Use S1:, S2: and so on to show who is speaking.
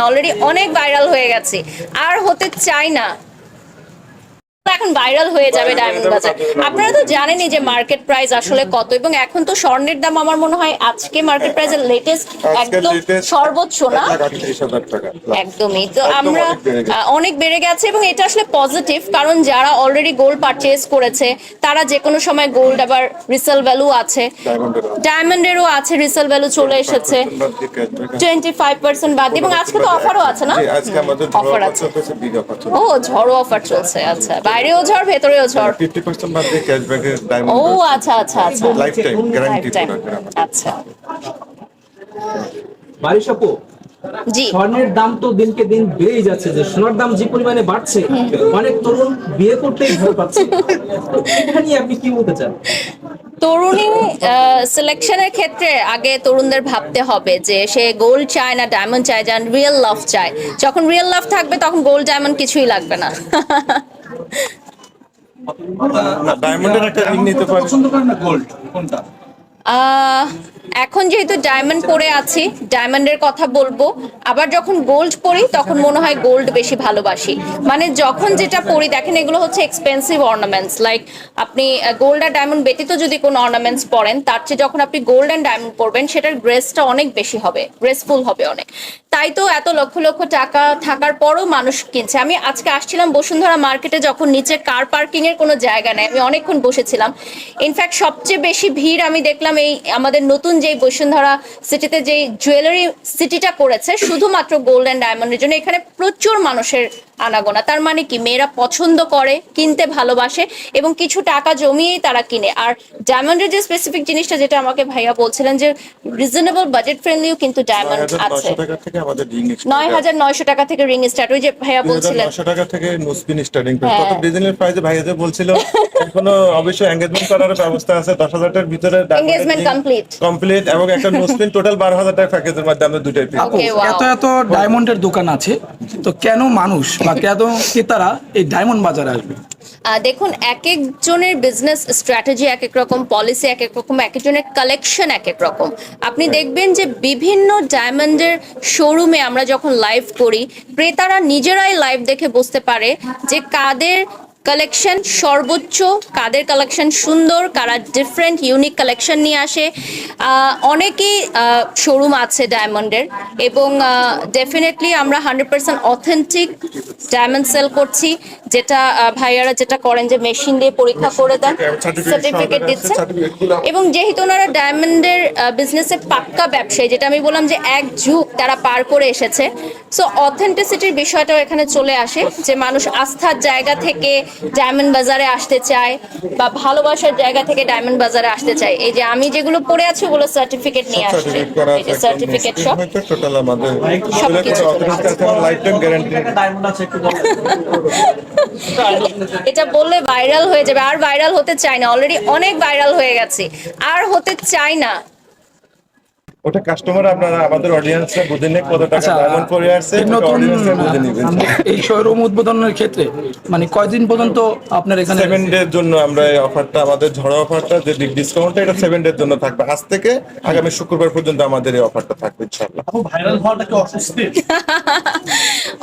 S1: Already অনেক viral হয়ে গেছে। আর হতে চাই না। এখন ভাইরাল হয়ে যাবে ডায়মন্ড বাজার আপনারা তো জানেনই যে মার্কেট প্রাইস আসলে কত এবং এখন তো স্বর্ণের দাম আমার মনে হয় আজকে মার্কেট প্রাইসের লেটেস্ট একদম সর্বোচ্চ না? একদমই। তো আমরা
S2: অনেক বেড়ে গেছে।
S1: এবং এটা আসলে পজিটিভ কারণ যারা অলরেডি গোল্ড পারচেজ করেছে তারা যে কোনো সময় গোল্ড আবার রিসেল ভ্যালু আছে।
S2: ডায়মন্ডের
S1: ডায়মন্ডেরও আছে। রিসেল ভ্যালু চলে এসেছে। টোয়েন্টি ফাইভ পার্সেন্ট বাদ এবং আজকে তো অফারও আছে না? অফার আছে ও ঝড়ো অফার চলছে আচ্ছা বাইরেও ঝড় ভেতরেও ঝড়।
S2: ফিফটি পার্সেন্ট বাদ দিয়ে ক্যাশব্যাকের
S1: ও আচ্ছা আচ্ছা আচ্ছা।
S2: লাইফ টাইম গ্যারান্টি
S1: আচ্ছা।
S3: বারিশ আপু
S1: জি।
S3: স্বর্ণের দাম তো দিনকে দিন বেড়েই যাচ্ছে যে সোনার দাম যে পরিমাণে বাড়ছে অনেক তরুণ বিয়ে করতেই ভয় পাচ্ছে। এটা নিয়ে আপনি কি বলতে চান?
S1: তরুণী সিলেকশনের ক্ষেত্রে আগে তরুণদের ভাবতে হবে যে সে গোল্ড চায় না ডায়মন্ড চায় যান রিয়েল লাভ চায়। যখন রিয়েল লাভ থাকবে তখন গোল্ড ডায়মন্ড কিছুই লাগবে না।
S2: ডায়মন্ডের একটা রিং নিতে পারেন
S3: পছন্দ করেন না গোল্ড কোনটা?
S1: আহ, এখন যেহেতু ডায়মন্ড পরে আছি ডায়মন্ডের কথা বলব, আবার যখন গোল্ড পরি, তখন মনে হয় গোল্ড বেশি ভালোবাসি। মানে যখন যেটা পরি, দেখেন এগুলো হচ্ছে এক্সপেন্সিভ অর্নামেন্টস লাইক আপনি গোল্ড আর ডায়মন্ড ব্যতীত যদি কোনো অর্নামেন্টস পরেন, তার চেয়ে যখন আপনি গোল্ড অ্যান্ড ডায়মন্ড পরবেন, সেটার গ্রেসটা অনেক বেশি হবে গ্রেসফুল হবে অনেক। তাই তো এত লক্ষ লক্ষ টাকা থাকার পরও মানুষ কিনছে। আমি আজকে আসছিলাম বসুন্ধরা মার্কেটে যখন নিচে কার পার্কিং এর কোনো জায়গা নেই, আমি অনেকক্ষণ বসেছিলাম। ইনফ্যাক্ট সবচেয়ে বেশি ভিড় আমি দেখলাম এই আমাদের নতুন যেই বসুন্ধরা সিটিতে যেই জুয়েলারি সিটিটা করেছে, শুধুমাত্র গোল্ড অ্যান্ড ডায়মন্ডের জন্য। এখানে প্রচুর মানুষের আনাগোনা। তার মানে কি? মেয়েরা পছন্দ করে কিনতে ভালোবাসে এবং কিছু টাকা জমিয়েই তারা কিনে। আর ডায়মন্ডের যে স্পেসিফিক জিনিসটা যেটা আমাকে ভাইয়া বলছিলেন যে রিজনেবল বাজেট ফ্রেন্ডলিও কিন্তু ডায়মন্ড আছে
S2: নয়শো টাকা থেকে আমাদের রিং
S1: নয় হাজার নয়শো টাকা থেকে রিং স্টার্ট ওই যে ভাইয়া বলছিলেন।
S2: নয়শো টাকা থেকে নোসপিন স্টার্টিং। কত ডিজাইনের প্রাইসে ভাইয়া যে বলছিল? এখনও অবশ্যই এঙ্গেজমেন্ট করার ব্যবস্থা আছে। দশ হাজার টাকার ভিতরে
S1: Engagement complete.
S2: কমপ্লিট এবং একটা নোসপিন টোটাল বারো হাজার টাকা প্যাকেজের মধ্যে আমরা দুটাই.
S4: এত এত ডায়মন্ডের দোকান আছে। তো কেন মানুষ বা কেন ক্রেতারা এই ডায়মন্ড বাজারে আসবে?
S1: দেখুন এক একজনের বিজনেস স্ট্র্যাটেজি এক এক রকম পলিসি এক এক রকম এক একজনের কালেকশন এক এক রকম। আপনি দেখবেন যে বিভিন্ন ডায়মন্ডের শোরুমে আমরা যখন লাইভ করি ক্রেতারা নিজেরাই লাইভ দেখে বুঝতে পারে যে কাদের কালেকশন সর্বোচ্চ কাদের কালেকশন সুন্দর কারা ডিফারেন্ট ইউনিক কালেকশন নিয়ে আসে। অনেকেই শোরুম আছে ডায়মন্ডের এবং ডেফিনেটলি আমরা hundred percent authentic diamond sale করছি যেটা ভাইয়ারা যেটা করেন যে মেশিন দিয়ে পরীক্ষা করে দেন সার্টিফিকেট দিচ্ছে এবং যেহেতু ওনারা ডায়মন্ডের বিজনেসে পাক্কা ব্যবসায়ী যেটা আমি বললাম যে এক যুগ তারা পার করে এসেছে। সো অথেন্টিসিটির বিষয়টাও এখানে চলে আসে যে মানুষ আস্থার জায়গা থেকে ডায়মন্ড বাজারে আসতে চায় বা ভালোবাসার জায়গা থেকে ডায়মন্ড বাজারে আসতে চায়। এই যে আমি যেগুলো পড়ে আছি ওগুলো সার্টিফিকেট নিয়ে আসছে।
S2: সার্টিফিকেট
S1: এই যে সার্টিফিকেট সব।
S2: টোটাল আমাদের
S1: সবকিছু চলে আসছে।
S2: লাইফ টাইম গ্যারান্টি
S3: ডায়মন্ড আছে একটু
S1: এটা বললে ভাইরাল হয়ে যাবে। আর ভাইরাল হতে চাই না। অলরেডি অনেক ভাইরাল হয়ে গেছে। আর হতে চাই না।
S2: ওটা কাস্টমার আপনারা আমাদের অডিয়েন্সরা বুঝে নেই কত টাকা
S4: আচ্ছা
S2: ডায়মন্ড করে আসছে
S4: এই নতুন এই শোরুম উদ্বোধনের ক্ষেত্রে মানে কয়দিন পর্যন্ত আপনার এখানে
S2: সেভেন ডের জন্য আমরা এই অফারটা আমাদের ঝড় অফারটা যে ডিসকাউন্ট এটা সেভেন ডের জন্য থাকবে। আজ থেকে আগামী শুক্রবার পর্যন্ত আমাদের এই অফারটা থাকবে ইনশাআল্লাহ।
S3: ভাইরাল হওয়াটা কি অস্বস্তি